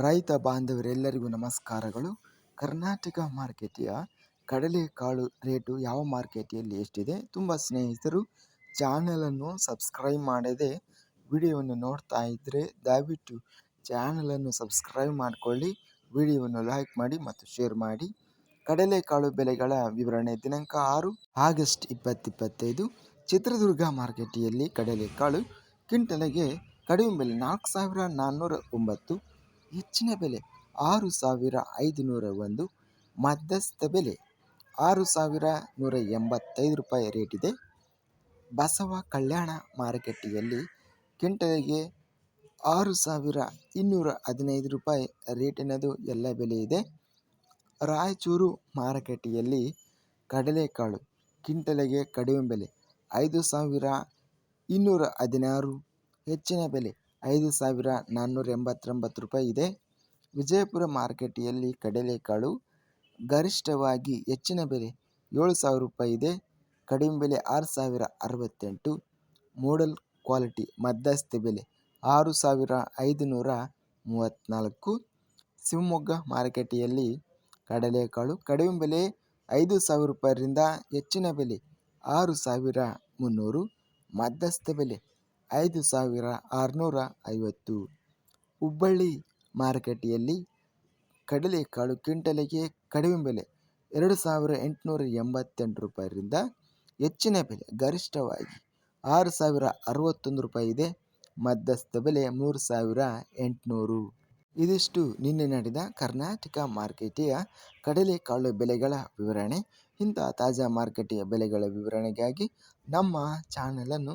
ರೈತ ಬಾಂಧವರೆಲ್ಲರಿಗೂ ನಮಸ್ಕಾರಗಳು. ಕರ್ನಾಟಕ ಮಾರ್ಕೆಟಿಯ ಕಡಲೆಕಾಳು ರೇಟು ಯಾವ ಮಾರ್ಕೆಟಿಯಲ್ಲಿ ಎಷ್ಟಿದೆ? ತುಂಬ ಸ್ನೇಹಿತರು, ಚಾನಲನ್ನು ಸಬ್ಸ್ಕ್ರೈಬ್ ಮಾಡದೆ ವಿಡಿಯೋವನ್ನು ನೋಡ್ತಾ ಇದ್ದರೆ ದಯವಿಟ್ಟು ಚಾನಲನ್ನು ಸಬ್ಸ್ಕ್ರೈಬ್ ಮಾಡಿಕೊಳ್ಳಿ, ವಿಡಿಯೋವನ್ನು ಲೈಕ್ ಮಾಡಿ ಮತ್ತು ಶೇರ್ ಮಾಡಿ. ಕಡಲೆಕಾಳು ಬೆಲೆಗಳ ವಿವರಣೆ ದಿನಾಂಕ ಆರು ಆಗಸ್ಟ್ ಇಪ್ಪತ್ತಿಪ್ಪತ್ತೈದು. ಚಿತ್ರದುರ್ಗ ಮಾರ್ಕೆಟಿಯಲ್ಲಿ ಕಡಲೆಕಾಳು ಕ್ವಿಂಟಲಿಗೆ ಕಡಿಮೆ ಬೆಲೆ ನಾಲ್ಕು ಸಾವಿರ ನಾನ್ನೂರ ಒಂಬತ್ತು. ಹೆಚ್ಚಿನ ಬೆಲೆ ಆರು ಸಾವಿರ ಐದುನೂರ ಒಂದು ಮಧ್ಯಸ್ಥ ಬೆಲೆ ಆರು ಸಾವಿರ ನೂರ ಎಂಬತ್ತೈದು ರೂಪಾಯಿ ರೇಟ್ ಇದೆ. ಬಸವ ಕಲ್ಯಾಣ ಮಾರುಕಟ್ಟೆಯಲ್ಲಿ ಕ್ವಿಂಟಲಿಗೆ ಆರು ಸಾವಿರ ಇನ್ನೂರ ಹದಿನೈದು ರೂಪಾಯಿ ರೇಟಿನದು ಎಲ್ಲ ಬೆಲೆ ಇದೆ. ರಾಯಚೂರು ಮಾರುಕಟ್ಟೆಯಲ್ಲಿ ಕಡಲೆಕಾಳು ಕ್ವಿಂಟಲಿಗೆ ಕಡಿಮೆ ಬೆಲೆ ಐದು ಸಾವಿರ ಇನ್ನೂರ ಹದಿನಾರು ಹೆಚ್ಚಿನ ಬೆಲೆ ಐದು ಸಾವಿರ ನಾನ್ನೂರ ಎಂಬತ್ತೊಂಬತ್ತು ರೂಪಾಯಿ ಇದೆ. ವಿಜಯಪುರ ಮಾರುಕಟ್ಟೆಯಲ್ಲಿ ಕಡಲೆಕಾಳು ಗರಿಷ್ಠವಾಗಿ ಹೆಚ್ಚಿನ ಬೆಲೆ ಏಳು ಸಾವಿರ ರೂಪಾಯಿ ಇದೆ. ಕಡಿಮೆ ಬೆಲೆ ಆರು ಸಾವಿರ ಅರವತ್ತೆಂಟು. ಮೋಡಲ್ ಕ್ವಾಲಿಟಿ ಮಧ್ಯಸ್ಥ ಬೆಲೆ ಆರು ಸಾವಿರ ಐದುನೂರ ಮೂವತ್ತ್ನಾಲ್ಕು ಶಿವಮೊಗ್ಗ ಮಾರುಕಟ್ಟೆಯಲ್ಲಿ ಕಡಲೆಕಾಳು ಕಡಿಮೆ ಬೆಲೆ ಐದು ಸಾವಿರ ರೂಪಾಯಿರಿಂದ ಹೆಚ್ಚಿನ ಬೆಲೆ ಆರು ಸಾವಿರ ಮುನ್ನೂರು. ಮಧ್ಯಸ್ಥ ಬೆಲೆ ಐದು ಸಾವಿರ ಆರುನೂರ ಐವತ್ತು. ಹುಬ್ಬಳ್ಳಿ ಮಾರುಕಟ್ಟೆಯಲ್ಲಿ ಕಡಲೆಕಾಳು ಕ್ವಿಂಟಲಿಗೆ ಕಡಿಮೆ ಬೆಲೆ ಎರಡು ಸಾವಿರ ಎಂಟುನೂರ ಎಂಬತ್ತೆಂಟು ರೂಪಾಯಿರಿಂದ ಹೆಚ್ಚಿನ ಬೆಲೆ ಗರಿಷ್ಠವಾಗಿ ಆರು ಸಾವಿರ ಅರವತ್ತೊಂದು ರೂಪಾಯಿ ಇದೆ. ಮಧ್ಯಸ್ಥ ಬೆಲೆ ಮೂರು ಸಾವಿರ ಎಂಟುನೂರು. ಇದಿಷ್ಟು ನಿನ್ನೆ ನಡೆದ ಕರ್ನಾಟಕ ಮಾರ್ಕೆಟೆಯ ಕಡಲೆಕಾಳು ಬೆಲೆಗಳ ವಿವರಣೆ. ಇಂಥ ತಾಜಾ ಮಾರುಕಟ್ಟೆಯ ಬೆಲೆಗಳ ವಿವರಣೆಗಾಗಿ ನಮ್ಮ ಚಾನಲನ್ನು